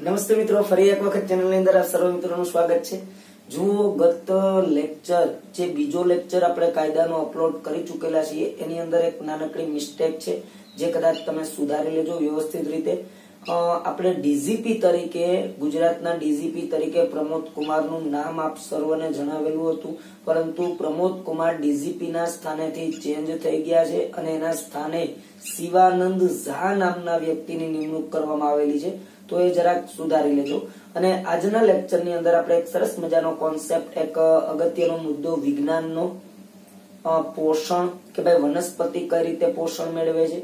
નમસ્તે મિત્રો, ફરી એક વખત ચેનલની અંદર આપ સર્વ મિત્રોનું સ્વાગત છે. જુઓ, ગત લેક્ચર જે બીજો લેક્ચર આપણે કાયદાનો અપલોડ કરી ચૂકેલા છીએ, એની અંદર એક નાનકડી મિસ્ટેક છે, જે કદાચ તમે સુધારી લેજો વ્યવસ્થિત રીતે. આપણે ડીજીપી તરીકે, ગુજરાતના ડીજીપી તરીકે પ્રમોદ કુમારનું નામ આપ સર્વને જણાવેલું હતું, પરંતુ પ્રમોદ કુમાર ડીજીપીના સ્થાનેથી ચેન્જ થઈ ગયા છે અને એના સ્થાને શિવાનંદ ઝા નામના વ્યક્તિની નિમણૂક કરવામાં આવેલી છે. તો એ જરાક સુધારી લેજો. અને આજના લેક્ચરની અંદર આપણે એક સરસ મજાનો કોન્સેપ્ટ એક અગત્યનો મુદ્દો વિજ્ઞાનનો પોષણ કે ભાઈ વનસ્પતિ કઈ રીતે પોષણ મેળવે છે,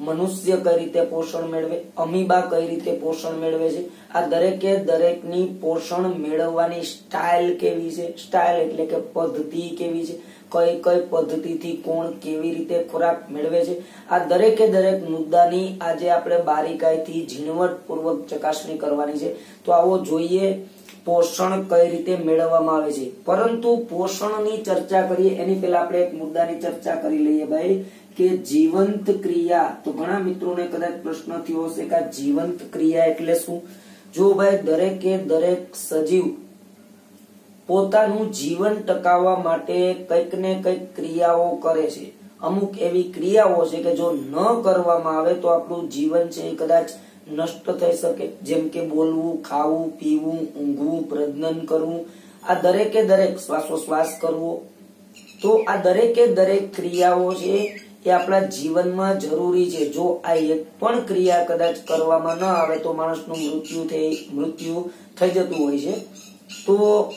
મનુષ્ય કઈ રીતે પોષણ મેળવે, અમીબા કઈ રીતે પોષણ મેળવે છે. આ દરેકે દરેકની પોષણ મેળવવાની સ્ટાઇલ કેવી છે? સ્ટાઇલ એટલે કે પદ્ધતિ કેવી છે? કઈ કઈ પદ્ધતિથી કોણ કેવી રીતે ખોરાક મેળવે છે. આ દરેકે દરેક મુદ્દાની આજે આપણે બારીકાઈથી ઝીણવટપૂર્વક ચકાસણી કરવાની છે. તો આવો જોઈએ પોષણ કઈ રીતે મેળવવામાં આવે છે. પરંતુ પોષણની ચર્ચા કરીએ, એની પહેલા આપણે એક મુદ્દાની ચર્ચા કરી લઈએ ભાઈ, કે જીવંત ક્રિયા. તો ઘણા મિત્રોને કદાચ પ્રશ્ન થયો હશે કે જીવંત ક્રિયા એટલે શું? જો ભાઈ, દરેકે દરેક સજીવ પોતાનું જીવન ટકાવવા માટે કંઈક ને કંઈક ક્રિયાઓ કરે છે. અમુક એવી ક્રિયાઓ છે કે જો ન કરવામાં આવે તો આપણું જીવન છે એ કદાચ નષ્ટ થઈ શકે. જેમ કે બોલવું, ખાવું, પીવું, ઊંઘવું, પ્રજનન કરવું. આ દરેકે દરેક શ્વાસોશ્વાસ કરવો. તો આ દરેકે દરેક ક્રિયાઓ છે એ આપણા જીવનમાં જરૂરી છે. જો આ એક પણ ક્રિયા કદાચ કરવામાં ન આવે તો માણસનું મૃત્યુ થઈ મૃત્યુ થઈ જતું હોય છે. તો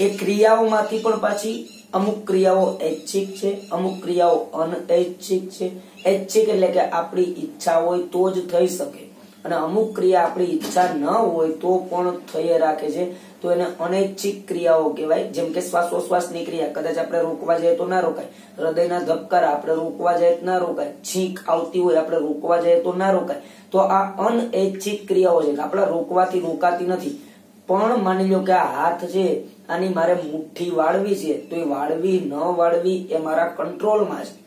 એ ક્રિયાઓમાંથી પણ પાછી અમુક ક્રિયાઓ ઐચ્છિક છે, અમુક ક્રિયાઓ અનૈચ્છિક છે. ઐચ્છિક એટલે કે આપણી ઈચ્છા હોય તો જ થઈ શકે. અને અમુક ક્રિયા આપણી ઈચ્છા ન હોય તો પણ થઈ રાખે છે. તો એને અનૈચ્છિક ક્રિયાઓ કહેવાય. જેમ કે શ્વાસોશ્વાસની ક્રિયા. કદાચ આપણે રોકવા જઈએ તો ના રોકાય. હૃદયના ધબકારા આપણે રોકવા જઈએ તો ના રોકાય. છીંક આવતી હોય આપણે રોકવા જઈએ તો ના રોકાય. તો આ અનૈચ્છિક ક્રિયાઓ છે. આપણે રોકવાથી રોકાતી નથી. પણ માની લો કે આ હાથ છે આની મારે મુઠ્ઠી વાળવી છે, તો એ વાળવી ન વાળવી એ મારા કંટ્રોલમાં છે.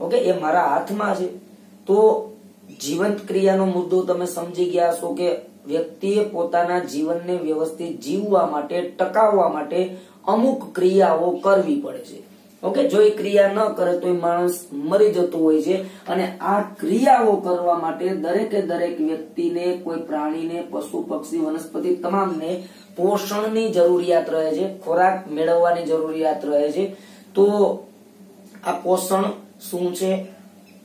ઓકે, એ મારા હાથમાં છે. તો જીવંત ક્રિયાનો મુદ્દો તમે સમજી ગયા છો કે વ્યક્તિએ પોતાના જીવનને વ્યવસ્થિત જીવવા માટે, ટકાવવા માટે અમુક ક્રિયાઓ કરવી પડે છે. ઓકે, જો એ ક્રિયા ન કરે તો એ માણસ મરી જતો હોય છે અને આ ક્રિયાઓ કરવા માટે દરેકે દરેક વ્યક્તિને, કોઈ પ્રાણીને, પશુ, પક્ષી, વનસ્પતિ, તમામને પોષણની જરૂરિયાત રહે છે, ખોરાક મેળવવાની જરૂરિયાત રહે છે. તો આ પોષણ શું છે?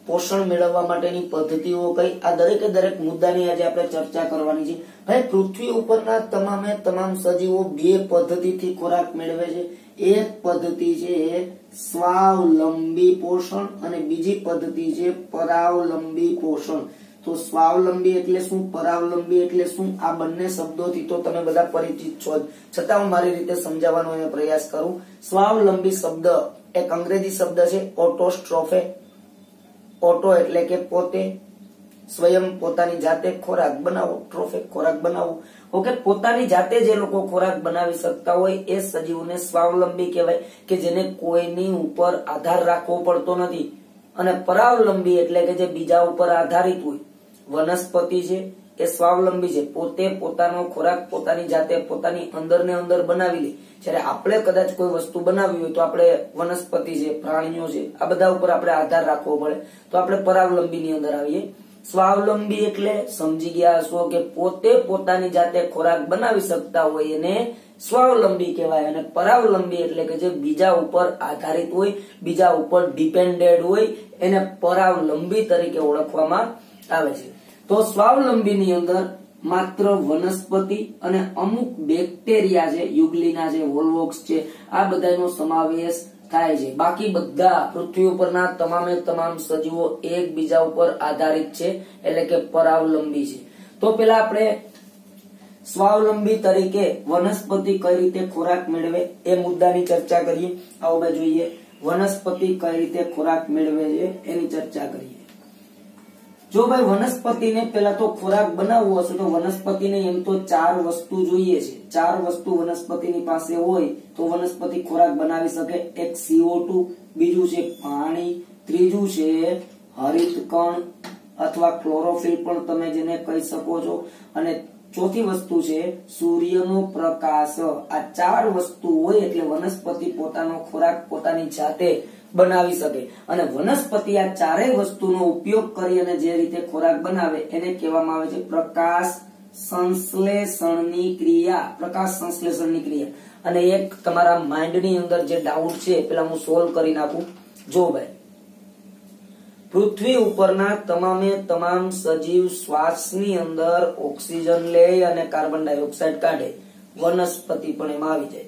પોષણ મેળવવા માટેની પદ્ધતિઓ કઈ? આ દરેકે દરેક મુદ્દાની આજે આપણે ચર્ચા કરવાની છે. ભાઈ, પૃથ્વી ઉપરના તમામે તમામ સજીવો બે પદ્ધતિથી ખોરાક મેળવે છે. એક પદ્ધતિ છે સ્વાવલંબી પોષણ અને બીજી પદ્ધતિ છે પરાવલંબી પોષણ. તો સ્વાવલંબી એટલે શું, પરાવલંબી એટલે શું? આ બંને શબ્દોથી તો તમે બધા પરિચિત છો છતાં હું મારી રીતે સમજાવવાનો પ્રયાસ કરું. સ્વાવલંબી શબ્દ એક અંગ્રેજી શબ્દ છે, ઓટોસ્ટ્રોફે. ઓટો એટલે કે પોતે સ્વયં પોતાની જાતે ખોરાક બનાવો, ટ્રોફે ખોરાક બનાવો. ઓકે, પોતાની જાતે જે લોકો ખોરાક બનાવી શકતા હોય એ સજીવને સ્વાવલંબી કહેવાય કે જેને કોઈની ઉપર આધાર રાખવો પડતો નથી. અને પરાવલંબી એટલે કે જે બીજા ઉપર આધારિત હોય. વનસ્પતિ છે, એ સ્વાવલંબી છે. પોતે પોતાનો ખોરાક પોતાની જાતે પોતાની અંદર ને અંદર બનાવી લે. જ્યારે આપણે કદાચ કોઈ વસ્તુ બનાવી હોય તો આપણે વનસ્પતિ છે, પ્રાણીઓ છે, આ બધા ઉપર આપણે આધાર રાખવો પડે. તો આપણે પરાવલંબી ની અંદર આવીએ. સ્વાવલંબી એટલે સમજી ગયા હશો કે પોતે પોતાની જાતે ખોરાક બનાવી શકતા હોય એને સ્વાવલંબી કહેવાય. અને પરાવલંબી એટલે કે જે બીજા ઉપર આધારિત હોય, બીજા ઉપર ડિપેન્ડેડ હોય, એને પરાવલંબી તરીકે ઓળખવામાં આવે છે. તો સ્વાવલંબીની અંદર માત્ર વનસ્પતિ અને અમુક બેક્ટેરિયા છે, યુગલીના છે, વોલ્વોક્સ છે, આ બધાનો સમાવેશ થાય છે. બાકી બધા પૃથ્વી ઉપરના તમામે તમામ સજીવો એકબીજા ઉપર આધારિત છે, એટલે કે પરાવલંબી છે. તો પેલા આપણે સ્વાવલંબી તરીકે વનસ્પતિ કઈ રીતે ખોરાક મેળવે એ મુદ્દાની ચર્ચા કરીએ. આવો જોઈએ. વનસ્પતિ કઈ રીતે ખોરાક મેળવે છે એની ચર્ચા કરીએ. જો ભાઈ વનસ્પતિને પેલા તો ખોરાક બનાવવો હશે, તો વનસ્પતિને એમ તો ચાર વસ્તુ જોઈએ છે. ચાર વસ્તુ વનસ્પતિની પાસે હોય, તો વનસ્પતિ ખોરાક બનાવી શકે. એક સીઓ બીજું છે પાણી, ત્રીજું છે હરિત કણ અથવા ક્લોરોફિલ પણ તમે જેને કહી શકો છો. અને ચોથી વસ્તુ છે સૂર્યનો પ્રકાશ. આ ચાર વસ્તુ હોય એટલે વનસ્પતિ પોતાનો ખોરાક પોતાની જાતે બનાવી શકે. અને વનસ્પતિ આ ચારેય વસ્તુનો ઉપયોગ કરી અને જે રીતે ખોરાક બનાવે એને કહેવામાં આવે છે પ્રકાશ સંશ્લેષણની ક્રિયા. પ્રકાશ સંશ્લેષણની ક્રિયા. અને એક તમારા માઇન્ડની અંદર જે ડાઉટ છે પેલા હું સોલ્વ કરી નાખું. જો ભાઈ, પૃથ્વી ઉપરના તમામે તમામ સજીવ શ્વાસની અંદર ઓક્સિજન લે અને કાર્બન ડાયોક્સાઇડ કાઢે. વનસ્પતિ પણ એમાં આવી જાય.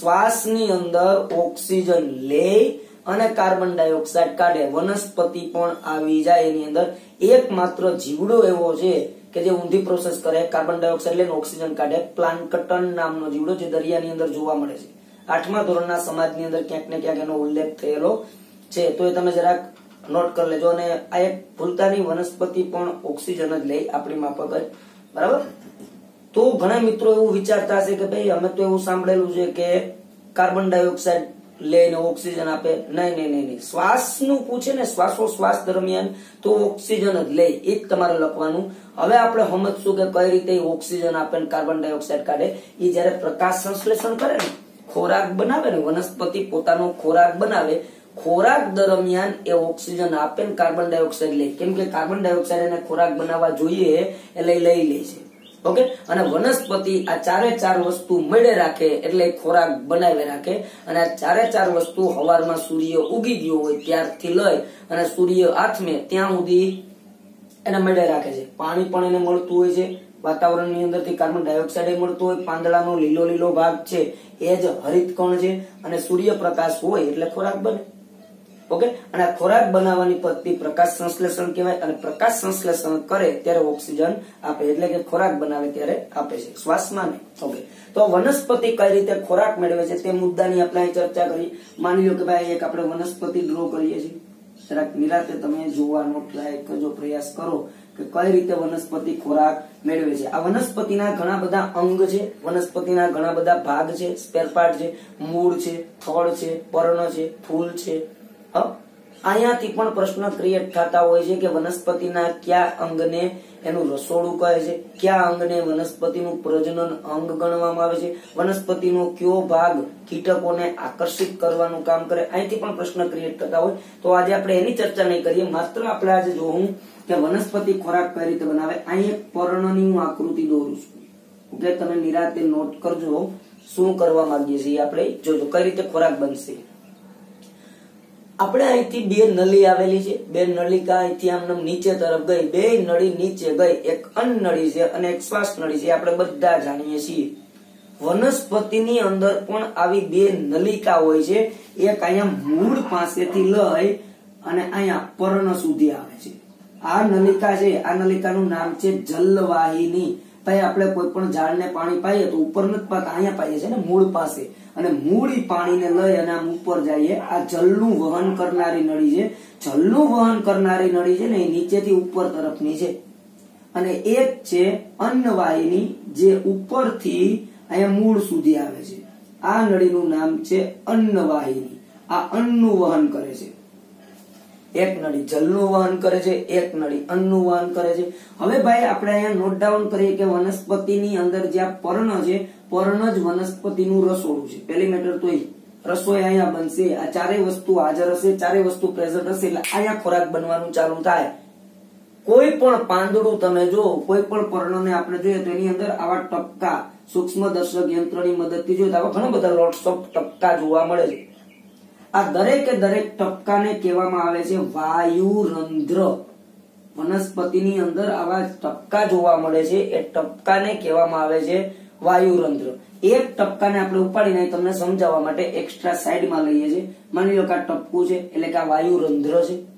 શ્વાસની અંદર ઓક્સિજન લે અને કાર્બન ડાયોક્સાઇડ કાઢે. વનસ્પતિ પણ આવી જાય એની અંદર. એકમાત્ર જીવડો એવો છે કે જે ઊંધી પ્રોસેસ કરે, કાર્બન ડાયોક્સાઇડ લઈને ઓક્સિજન કાઢે. પ્લાન્કટન નામનો જીવડો જે દરિયાની અંદર જોવા મળે છે. આઠમા ધોરણના સમાજની અંદર ક્યાંક ને ક્યાંક એનો ઉલ્લેખ થયેલો છે. તો એ તમે જરાક નોટ કરી લેજો. અને આ એક ભૂલતાની વનસ્પતિ પણ ઓક્સિજન જ લે આપણી માફક જ. બરાબર? તો ઘણા મિત્રો એવું વિચારતા હશે કે ભાઈ, અમે તો એવું સાંભળેલું છે કે કાર્બન ડાયોક્સાઇડ લઈને ઓક્સિજન આપે. નહીં નહીં નહીં નહીં. શ્વાસનું પૂછે ને શ્વાસોશ્વાસ દરમિયાન તો ઓક્સિજન જ લે. એ જ તમારે લખવાનું. હવે આપણે સમજશું કે કઈ રીતે ઓક્સિજન આપે ને કાર્બન ડાયોક્સાઇડ કાઢે. એ જયારે પ્રકાશ સંશ્લેષણ કરે ને, ખોરાક બનાવે ને, વનસ્પતિ પોતાનો ખોરાક બનાવે, ખોરાક દરમિયાન એ ઓક્સિજન આપે ને કાર્બન ડાયોક્સાઇડ લે. કેમ કે કાર્બન ડાયોક્સાઇડ એને ખોરાક બનાવવા જોઈએ એટલે લઈ લે છે. ઓકે? અને વનસ્પતિ આ ચારે ચાર વસ્તુ મળે રાખે એટલે ખોરાક બનાવી રાખે. અને આ ચારે ચાર વસ્તુ હવારમાં સૂર્ય ઉગી ગયો હોય ત્યારથી લઈ અને સૂર્ય આથમે ત્યાં સુધી એને મળે રાખે છે. પાણી પણ એને મળતું હોય છે. વાતાવરણની અંદરથી કાર્બન ડાયોક્સાઇડ મળતું હોય. પાંદડાનો લીલો લીલો ભાગ છે. એ જ હરિત કણ છે. અને સૂર્યપ્રકાશ હોય એટલે ખોરાક બને. ઓકે? અને આ ખોરાક બનાવવાની પદ્ધતિ પ્રકાશ સંશ્લેષણ કહેવાય અને પ્રકાશ સંશ્લેષણ કરે ત્યારે ઓક્સિજન આપે, એટલે કે ખોરાક બનાવે ત્યારે આપે છે. શ્વાસમાં ઓકે? તો વનસ્પતિ કઈ રીતે ખોરાક મેળવે છે તે મુદ્દાની આપણે ચર્ચા કરી. માની લો કે ભાઈ એક આપણે વનસ્પતિ ડ્રો કરીએ છીએ. જરાક નિરાતે તમે જોવાનો ટ્રાય કરજો પ્રયાસ કરો કે કઈ રીતે વનસ્પતિ ખોરાક મેળવે છે. આ વનસ્પતિના ઘણા બધા અંગ છે, વનસ્પતિના ઘણા બધા ભાગ છે સ્પેરપાર્ટ છે, મૂળ છે ફળ છે, પર્ણ છે, ફૂલ છે અહીંયાથી પણ પ્રશ્ન ક્રિએટ થતા હોય છે કે વનસ્પતિના કયા અંગને એનું રસોડું કહે છે? કયા અંગને વનસ્પતિનું પ્રજનન અંગ ગણવામાં આવે છે? વનસ્પતિનો કયો ભાગ કીટકોને આકર્ષિત કરવાનું કામ કરે? અહીંથી પણ પ્રશ્ન ક્રિએટ થતા હોય. તો આજે આપણે એની ચર્ચા નહીં કરીએ. માત્ર આપણે આજે જોવું કે વનસ્પતિ ખોરાક કઈ રીતે બનાવે. અહીં એક પર્ણની હું આકૃતિ દોરું છું. ઓકે, તમે નિરાતે નોટ કરજો. શું કરવા માંગીએ છીએ આપણે? જોજો કઈ રીતે ખોરાક બનશે? આપણે અહીંથી બે નળી આવેલી છે. બે નળિકા અહીંથી આમ નીચે તરફ ગઈ. બે નળી નીચે ગઈ. એક અન્ન નળી છે અને એક શ્વાસ નળી છે. આપણે બધા જાણીએ છીએ. વનસ્પતિની અંદર પણ આવી બે નલિકા હોય છે. એક અહીંયા મૂળ પાસેથી લઈ અને અહીંયા પર્ણ સુધી આવે છે. આ નલિકા છે. આ નલિકાનું નામ છે જલવાહિની. ભાઈ આપણે કોઈ પણ ઝાડને પાણી પાઈએ તો ઉપર નથી પાતા અહીંયા પાઈએ છે ને મૂળ પાસે. અને મૂળ પાણીને લઈ અને આમ ઉપર જઈએ. આ જલનું વહન કરનારી નળી છે. જલનું વહન કરનારી નળી છે ને એ નીચેથી ઉપર તરફની છે. અને એક છે અન્નવાહિની જે ઉપરથી અહીંયા મૂળ સુધી આવે છે. આ નળીનું નામ છે અન્નવાહિની. આ અન્નનું વહન કરે છે. એક નળી જલનું વહન કરે છે, એક નળી અન્નનું વહન કરે છે. હવે ભાઈ, આપણે અહીંયા નોટ ડાઉન કરીએ કે વનસ્પતિની અંદર જ્યાં પર્ણ છે પર્ણ જ વનસ્પતિનું રસોડું છે. પહેલી મેટર તો રસોઈ અહીંયા બનશે. આ ચારેય વસ્તુ હાજર હશે. ચારેય વસ્તુ પ્રેઝન્ટ હશે. એટલે અહીંયા ખોરાક બનવાનું ચાલુ થાય. કોઈ પણ પાંદડું તમે જો, કોઈ પણ પર્ણને આપણે જોઈએ તો એની અંદર આવા ટપકા સૂક્ષ્મ દર્શક યંત્રની મદદથી જોઈએ તો આવા ઘણા બધા લોટ્સ ઓફ ટપકા જોવા મળે છે. આ દરેકે દરેક ટપકાને કહેવામાં આવે છે વાયુરંધ્ર. વનસ્પતિની અંદર આવા ટપકા જોવા મળે છે. એ ટપકાને કહેવામાં આવે છે વાયુરંધ્ર. એક ટપકાને આપણે ઉપાડીને તમને સમજાવવા માટે એક્સ્ટ્રા સાઈડમાં લઈએ છીએ. માની લો કે આ ટપકું છે, એટલે કે આ વાયુરંધ્ર છે.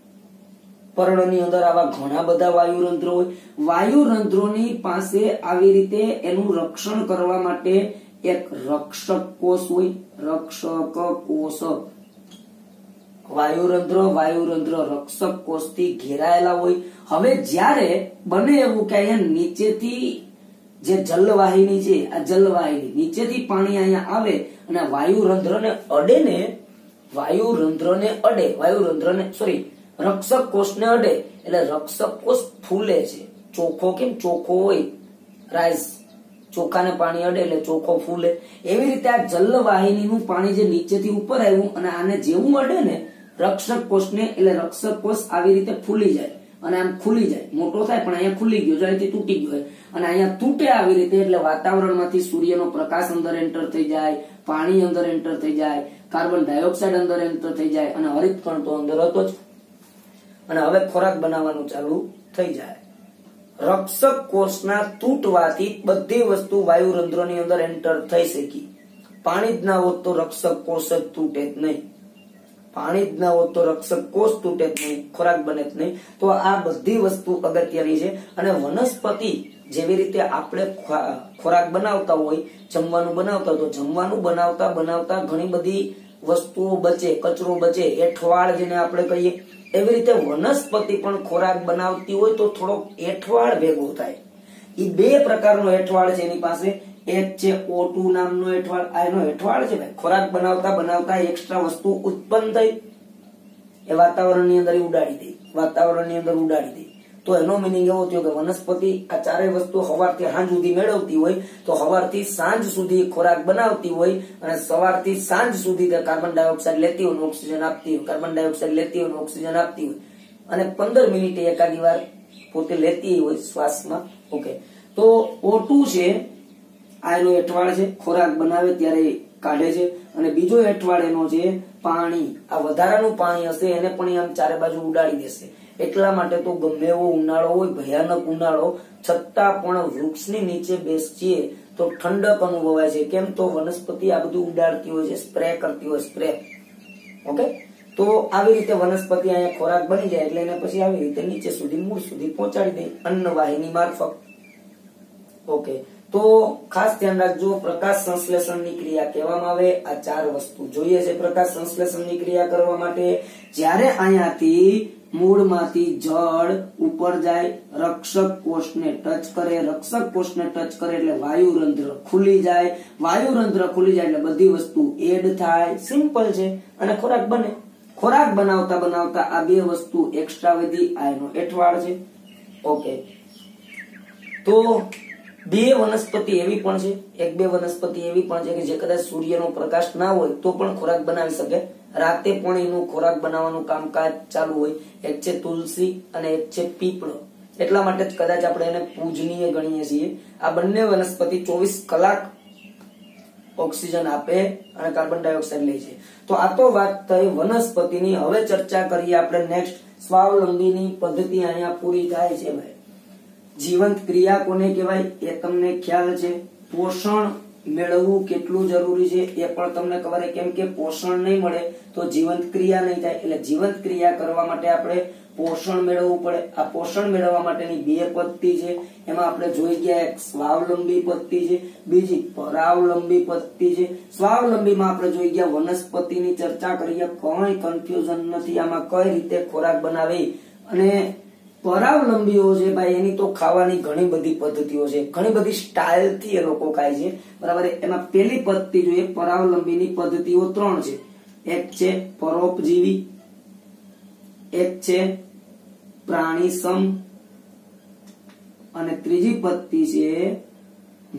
પર્ણની અંદર આવા ઘણા બધા વાયુરંધ્રો હોય. વાયુરંધ્રોની પાસે આવી રીતે એનું રક્ષણ કરવા માટે એક રક્ષક કોષ હોય. રક્ષક કોષ. વાયુરંધ્ર વાયુરંધ્ર રક્ષક કોષથી ઘેરાયેલા હોય. હવે જ્યારે બને એવું કે અહીંયા નીચેથી જે જલવાહિની છે, આ જલવાહિની નીચેથી પાણી અહીંયા આવે અને વાયુ રંધ્રને અડે ને વાયુ રંધ્રને અડે વાયુ રંધ્રને સોરી રક્ષક કોષને અડે, એટલે રક્ષક કોષ ફૂલે છે. ચોખ્ખો કેમ? ચોખ્ખો હોય. રાઈસ. ચોખાને પાણી અડે એટલે ચોખ્ખો ફૂલે. એવી રીતે આ જલવાહિનીનું પાણી જે નીચેથી ઉપર આવ્યું અને આને જેવું અડે ને રક્ષક કોષને એટલે રક્ષક કોષ આવી રીતે ફૂલી જાય. અને આમ ખુલી જાય. મોટો થાય પણ અહીંયા ખુલી ગયો જાય તૂટી ગયો અને અહીંયા તૂટે આવી રીતે એટલે વાતાવરણમાંથી સૂર્યનો પ્રકાશ અંદર એન્ટર થઈ જાય, પાણી અંદર એન્ટર થઈ જાય કાર્બન ડાયોક્સાઇડ અંદર એન્ટર થઈ જાય અને હરિત કણ તો અંદર હતો જ. અને હવે ખોરાક બનાવવાનું ચાલુ થઈ જાય. રક્ષક કોષના તૂટવાથી બધી વસ્તુ વાયુરંધ્રોની અંદર એન્ટર થઈ શકી. પાણી જ ના હોત તો રક્ષક કોષ જ તૂટે જ નહીં. પાણી જ ના હોત તો રક્ષક કોષ તૂટે જ નહીં, ખોરાક બને જ નહીં. તો આ બધી વસ્તુ અગત્યની છે. અને વનસ્પતિ જેવી રીતે આપણે ખોરાક બનાવતા હોય, જમવાનું બનાવતા તો જમવાનું બનાવતા બનાવતા ઘણી બધી વસ્તુઓ બચે, કચરો બચે, એઠવાળ જેને આપણે કહીએ, એવી રીતે વનસ્પતિ પણ ખોરાક બનાવતી હોય તો થોડોક એઠવાળ ભેગો થાય. એ બે પ્રકારનો એઠવાળ છે એની પાસે. એક છે O2 નામનો એઠવાળ, આ એનો એઠવાળ છે ભાઈ. ખોરાક બનાવતા બનાવતા એક્સ્ટ્રા વસ્તુ ઉત્પન્ન થઈ, એ વાતાવરણની અંદર ઉડાડી દે, વાતાવરણની અંદર ઉડાડી દે. તો એનો મિનિંગ એવો થયો કે વનસ્પતિ આ ચારેય વસ્તુ સવારથી સાંજ સુધી મેળવતી હોય તો સવારથી સાંજ સુધી ખોરાક બનાવતી હોય અને સવારથી સાંજ સુધી તે કાર્બન ડાયોક્સાઇડ લેતી હોય ઓક્સિજન આપતી હોય. કાર્બન ડાયોક્સાઇડ લેતી હોય ઓક્સિજન આપતી હોય. અને પંદર મિનિટે એકાદી વાર પોતે લેતી હોય શ્વાસમાં. ઓકે. તો ઓટુ છે આ એનો એઠવાડ છે, ખોરાક બનાવે ત્યારે કાઢે છે. અને બીજો એઠવાડ એનો છે, પાણી. આ વધારાનું પાણી હશે, એને પણ આમ ચારે બાજુ ઉડાડી દેશે. એટલા માટે તો ગમે એવો ઉનાળો હોય, ભયાનક ઉનાળો, છતાં પણ વૃક્ષની નીચે બેસીએ તો ઠંડક અનુભવાય છે. કેમ તો વનસ્પતિ આ બધું ઉડાડતી હોય છે સ્પ્રે કરતી હોય સ્પ્રે ઓકે તો આવી રીતે વનસ્પતિ અહીંયા ખોરાક બની જાય એટલે એને પછી આવી રીતે નીચે સુધી, મૂળ સુધી પહોંચાડી દે, અન્નવાહિની મારફત. ઓકે તો ખાસ ધ્યાન રાખજો, પ્રકાશ સંશ્લેષણની ક્રિયા કહેવામાં આવે. આ ચાર વસ્તુ જોઈએ છે પ્રકાશ સંશ્લેષણની ક્રિયા કરવા માટે. જ્યારે અહીંયાથી મૂળમાંથી જળ ઉપર જાય, રક્ષક કોષને ટચ કરે, રક્ષક કોષને ટચ કરે એટલે વાયુરંધ્ર ખુલી જાય. વાયુરંધ્ર ખુલી જાય એટલે બધી વસ્તુ એડ થાય. સિમ્પલ છે. અને ખોરાક બને. ખોરાક બનાવતા બનાવતા આ બે વસ્તુ એક્સ્ટ્રા વધી આ એનો એઠવાડ છે. ઓકે તો બે વનસ્પતિ એવી પણ છે. એક બે વનસ્પતિ એવી પણ છે કે જે કદાચ સૂર્યનો પ્રકાશ ના હોય તો પણ ખોરાક બનાવી શકે. રાતે પણ એનું ખોરાક બનાવવાનું કામકાજ ચાલુ હોય. એક છે તુલસી અને એક છે પીપળો. એટલા માટે કદાચ આપણે એને પૂજનીય ગણીએ છીએ. આ બંને વનસ્પતિ ચોવીસ કલાક ઓક્સિજન આપે અને કાર્બન ડાયોક્સાઇડ લે છે. તો આ તો વાત થઈ વનસ્પતિની. હવે ચર્ચા કરીએ આપણે નેક્સ્ટ સ્વાવલંબીની પદ્ધતિ અહીંયા પૂરી થાય છે, ભાઈ. જીવંત ક્રિયા કોને કહેવાય એ તમને ખ્યાલ છે? પોષણ મેળવવું કેટલું જરૂરી છે એ પણ તમને ખબર છે. કેમ કે પોષણ નહીં મળે તો જીવંત ક્રિયા નહીં થાય. એટલે જીવંત ક્રિયા કરવા માટે આપણે પોષણ મેળવવું પડે. આ પોષણ મેળવવા માટેની બે પદ્ધતિ છે. એમાં આપણે જોઈ ગયા એક સ્વાવલંબી પદ્ધતિ છે. બીજી પરાવલંબી પદ્ધતિ છે. સ્વાવલંબીમાં આપણે જોઈ ગયા વનસ્પતિની ચર્ચા કરીએ. કોઈ કન્ફ્યુઝન નથી. આમાં કઈ રીતે ખોરાક બનાવી? અને પરાવલંબીઓ છે ભાઈ, એની તો ખાવાની ઘણી બધી પદ્ધતિઓ છે. ઘણી બધી સ્ટાઇલથી એ લોકો ખાય છે. બરાબર એમાં પેલી પદ્ધતિ જોઈએ, પરાવલંબીની પદ્ધતિઓ ત્રણ છે. એક છે પરોપજીવી, એક છે પ્રાણીસમ, અને ત્રીજી પદ્ધતિ છે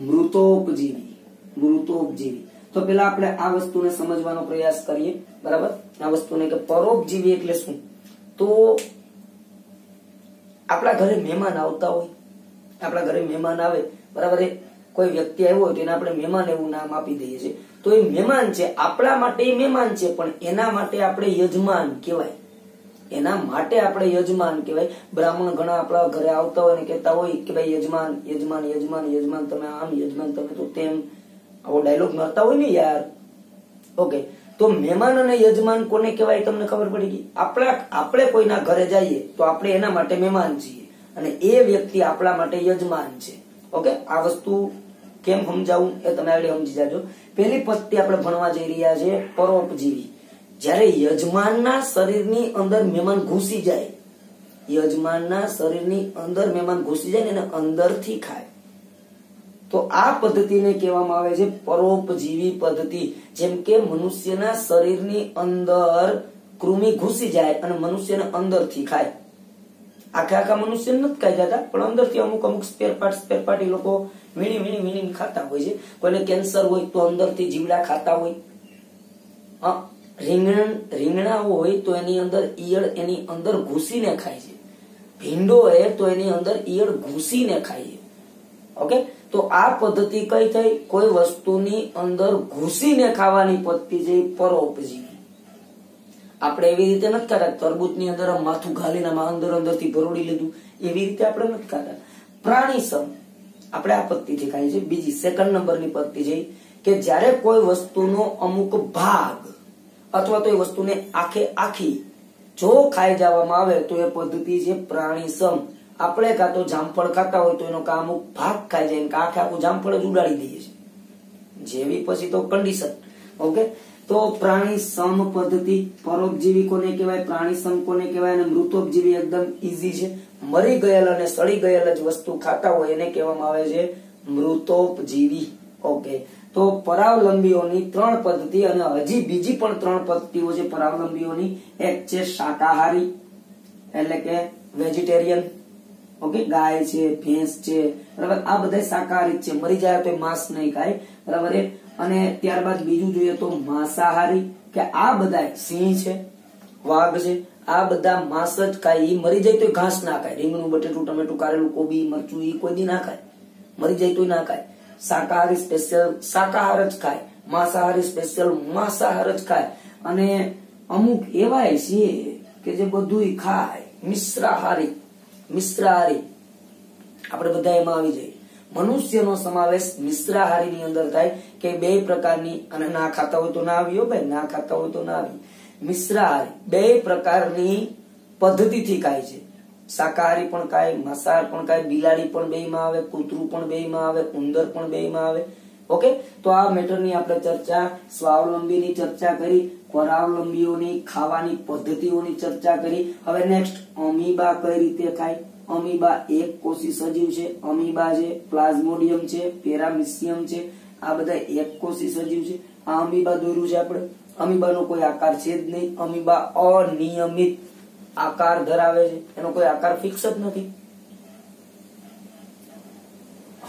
મૃતોપજીવી મૃતોપજીવી. તો પેલા આપણે આ વસ્તુને સમજવાનો પ્રયાસ કરીએ. બરાબર? આ વસ્તુને કે પરોપજીવી એટલે શું? તો આપણા ઘરે મહેમાન આવતા હોય, આપણા ઘરે મહેમાન આવે, બરાબર કોઈ વ્યક્તિ આવ્યો હોય તો આપણે મહેમાન એવું નામ આપી દઈએ છીએ. તો એ મહેમાન છે, આપણા માટે એ મહેમાન છે, પણ એના માટે આપણે યજમાન કહેવાય. એના માટે આપણે યજમાન કહેવાય. બ્રાહ્મણ ઘણા આપણા ઘરે આવતા હોય ને કહેતા હોય કે ભાઈ યજમાન યજમાન યજમાન યજમાન તમે આમ, યજમાન તમે તો તેમ. આવો ડાયલોગ મારતા હોય ને યાર. ઓકે તો મહેમાન અને યજમાન કોને કહેવાય તમને ખબર પડી ગઈ? આપણા આપણે કોઈના ઘરે જઈએ તો આપણે એના માટે મહેમાન છીએ અને એ વ્યક્તિ આપણા માટે યજમાન છે. ઓકે? આ વસ્તુ કેમ સમજાવું એ તમે આગળ સમજી જાજો. પેલી પદ્ધતિ આપણે ભણવા જઈ રહ્યા છે, પરોપજીવી. જ્યારે યજમાનના શરીરની અંદર મહેમાન ઘૂસી જાય, યજમાનના શરીરની અંદર મહેમાન ઘૂસી જાય ને એને અંદરથી ખાય. તો આ પદ્ધતિને કહેવામાં આવે છે પરોપજીવી પદ્ધતિ. જેમ કે મનુષ્યના શરીરની અંદર કૃમિ ઘૂસી જાય અને મનુષ્યને અંદરથી ખાય. આખા આખા મનુષ્ય નથી ખાઈ જતા, પણ અંદરથી અમુક અમુક સ્પેર પાર્ટ સ્પેર એ લોકો વીણી વીણી વીણી ખાતા હોય છે. કોઈને કેન્સર હોય તો અંદરથી જીવડા ખાતા હોય. રીંગણ રીંગણા હોય તો એની અંદર ઈયળ એની અંદર ઘૂસીને ખાય છે. ભીંડો હોય તો એની અંદર ઈયળ ઘૂસીને ખાય છે. ઓકે? તો આ પદ્ધતિ કઈ થઈ? કોઈ વસ્તુની અંદર ઘૂસીને ખાવાની પદ્ધતિ છે પરોપજી. આપણે એવી રીતે નથી ખાતા તરબૂચની અંદર માથું ઘાલીને અંદર અંદરથી ભરોડી લીધું. એવી રીતે આપણે નથી ખાતા. પ્રાણી સમ. આપણે આ પદ્ધતિથી ખાઈએ છીએ બીજી સેકન્ડ નંબરની પદ્ધતિ છે કે જ્યારે કોઈ વસ્તુનો અમુક ભાગ અથવા તો એ વસ્તુને આખે આખી જો ખાઈ જવામાં આવે તો એ પદ્ધતિ છે પ્રાણી સમ. આપણે કાં તો જામફળ ખાતા હોય તો એનો કાં અમુક ભાગ ખાઈ જાય કાં આખે આખું જામફળ જ ઉડાડી દઈએ છીએ. જેવી પછી તો કન્ડિશન ઓકે તો પ્રાણી સમ પદ્ધતિ પરોપજીવી કોને કહેવાય, પ્રાણી સમ કોને કહેવાય અને મૃતોપજીવી એકદમ ઈઝી છે. મરી ગયેલ અને સડી ગયેલ જ વસ્તુ ખાતા હોય એને કહેવામાં આવે છે મૃતોપજીવી. ઓકે તો પરાવલંબીઓની ત્રણ પદ્ધતિ અને હજી બીજી પણ ત્રણ પદ્ધતિઓ છે પરાવલંબીઓની. એક છે શાકાહારી, એટલે કે વેજીટેરિયન ઓકે? ગાય છે, ભેંસ છે, બરાબર? આ બધા શાકાહારી છે. મરી જાય તો માંસ નહીં ખાય. બરાબર અને ત્યારબાદ બીજું જોઈએ તો માંસાહારી. કે આ બધા સિંહ છે, વાઘ છે, આ બધા માંસ જ ખાય. એ મરી જાય તો ઘાસ ના ખાય. રીંગણું, બટેટું, ટમેટું, કારેલું, કોબી, મરચું એ કોઈ દી ના ખાય. મરી જાય તો ના ખાય. શાકાહારી સ્પેશિયલ શાકાહાર જ ખાય. માંસાહારી સ્પેશિયલ માંસાહાર જ ખાય. અને અમુક એવાય છે કે જે બધું ખાય. મિશ્રાહારી. મિશ્રાહારી. આપણે બધા એમાં આવી જઈએ. મનુષ્યનો સમાવેશ મિશ્રાહારી ની અંદર થાય કે બે પ્રકારની, અને ના ખાતા હોય તો ના આવી ભાઈ, ના ખાતા હોય તો ના આવી. મિશ્રાહારી બે પ્રકારની પદ્ધતિથી ખાય છે. શાકાહારી પણ ખાય, માંસાહાર પણ ખાય, બિલાડી પણ બેયમાં આવે, કૂતરું પણ બેયમાં આવે, ઉંદર પણ બેયમાં આવે ઓકે? તો આ મેટરની આપણે ચર્ચા, સ્વાવલંબીની ચર્ચા કરી, પરાવલંબીઓની ખાવાની પદ્ધતિઓની ચર્ચા કરી. હવે નેક્સ્ટ અમીબા કઈ રીતે ખાય અમીબા એક કોષી સજીવ છે, અમીબા છે પ્લાઝ્મોડિયમ છે, પેરામિસિયમ છે, આ બધા એક કોષી સજીવ છે. આ અમીબા દોર્યું છે આપણે? અમીબાનો કોઈ આકાર છે જ નહીં. અમીબા અનિયમિત આકાર ધરાવે છે. એનો કોઈ આકાર ફિક્સ જ નથી.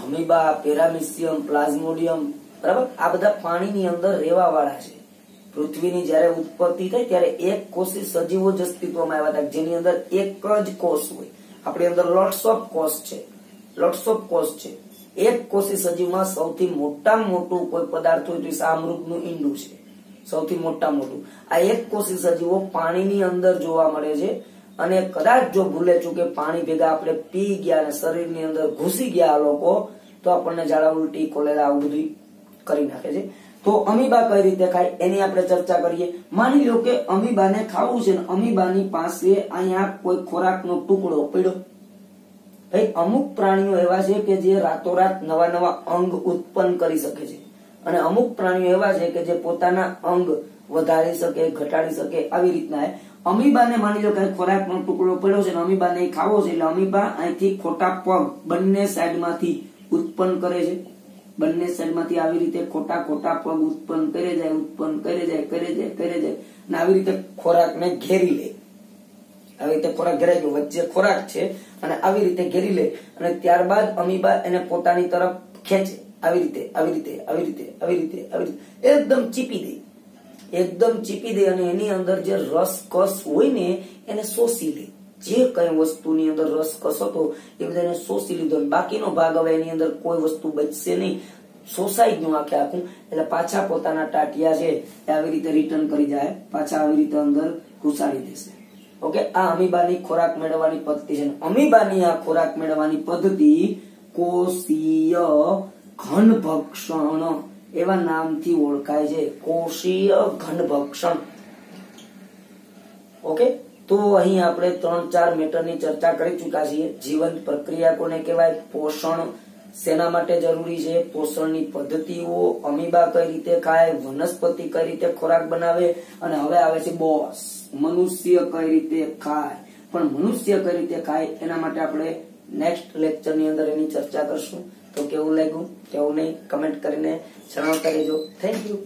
અમીબા, પેરામિસિયમ, પ્લાઝ્મોડિયમ, બરાબર? આ બધા પાણીની અંદર રહેવા વાળા છે. પૃથ્વીની જયારે ઉત્પત્તિ થઈ ત્યારે એક કોષી સજીવો જ અસ્તિત્વમાં આવ્યા હતા. જેની અંદર એક જ કોષ હોય. આપણી અંદર લોટ્સ ઓફ કોષ છે. લોટ્સ ઓફ કોષ છે. એક કોષી સજીવમાં સૌથી મોટા મોટું કોઈ પદાર્થ હોય તો સામૃતનું ઈંડું છે. સૌથી મોટા મોટું. આ એક કોષી સજીવો પાણીની અંદર જોવા મળે છે અને કદાચ જો ભૂલે ચૂકે પાણી ભેગા આપણે પી ગયા અને શરીરની અંદર ઘૂસી ગયા આ લોકો તો આપણને ઝાડા, ઉલટી, કોલેરા આવું બધું કરી નાખે છે. તો અમીબા કઈ રીતે ખાય એની આપણે ચર્ચા કરીએ. માની લો કે અમીબાને ખાવું છે અમીબાની પાસે અહીંયા કોઈ ખોરાકનો ટુકડો પડ્યો. ભાઈ અમુક પ્રાણીઓ એવા છે કે જે રાતોરાત નવા નવા અંગ ઉત્પન્ન કરી શકે છે. અને અમુક પ્રાણીઓ એવા છે કે જે પોતાના અંગ વધારી શકે, ઘટાડી શકે આવી રીતના અમીબાને માની લો કે ખોરાકનો ટુકડો પડ્યો છે અમીબાને ખાવો છે એટલે અમીબા અહીંથી ખોટા પગ બંને સાઈડમાંથી ઉત્પન્ન કરે છે. બંને સાઈડમાંથી આવી રીતે ખોટા ખોટા પગ ઉત્પન્ન કરે જાય, ઉત્પન્ન કરે જાય કરે જાય કરે જાય અને આવી રીતે ખોરાકને ઘેરી લે. આવી રીતે ખોરાક ઘેરાઈ ગયો. વચ્ચે ખોરાક છે અને આવી રીતે ઘેરી લે અને ત્યારબાદ અમીબા એને પોતાની તરફ ખેંચે. આવી રીતે આવી રીતે આવી રીતે આવી રીતે આવી રીતે. એકદમ ચીપી દે. એકદમ ચીપી દે અને એની અંદર જે રસ કસ હોય ને, એને શોષી લે. જે કઈ વસ્તુની અંદર રસ કસતો એ બધાને શોષી લીધો બાકીનો ભાગ હવે એની અંદર કોઈ વસ્તુ બચશે નહીં. શોષાઈ ગયું આખે આખું. એટલે પાછા પોતાના ટાટિયા છે એ આવી રીતે રિટર્ન કરી જાય. પાછા આવી રીતે અંદર ઘુસાડી દેશે. ઓકે આ અમીબાની ખોરાક મેળવવાની પદ્ધતિ છે. અમીબાની આ ખોરાક મેળવવાની પદ્ધતિ કોષીય ઘનભક્ષણ. એવા નામથી ઓળખાય છે. કોષીય ઘનભક્ષણ. ઓકે તો અહીં આપણે ત્રણ ચાર મેટરની ચર્ચા કરી ચુક્યા છીએ. જીવંત પ્રક્રિયા કોને કહેવાય? પોષણ શેના માટે જરૂરી છે? પોષણની પદ્ધતિઓ અમીબા કઈ રીતે ખાય? વનસ્પતિ કઈ રીતે ખોરાક બનાવે? અને હવે આવે છે બોસ. મનુષ્ય કઈ રીતે ખાય? પણ મનુષ્ય કઈ રીતે ખાય? એના માટે આપણે નેક્સ્ટ લેક્ચરની અંદર એની ચર્ચા કરશું. તો કેવું લાગ્યું? કેવું નહીં? કમેન્ટ કરીને જણાવતા રહેજો. Thank you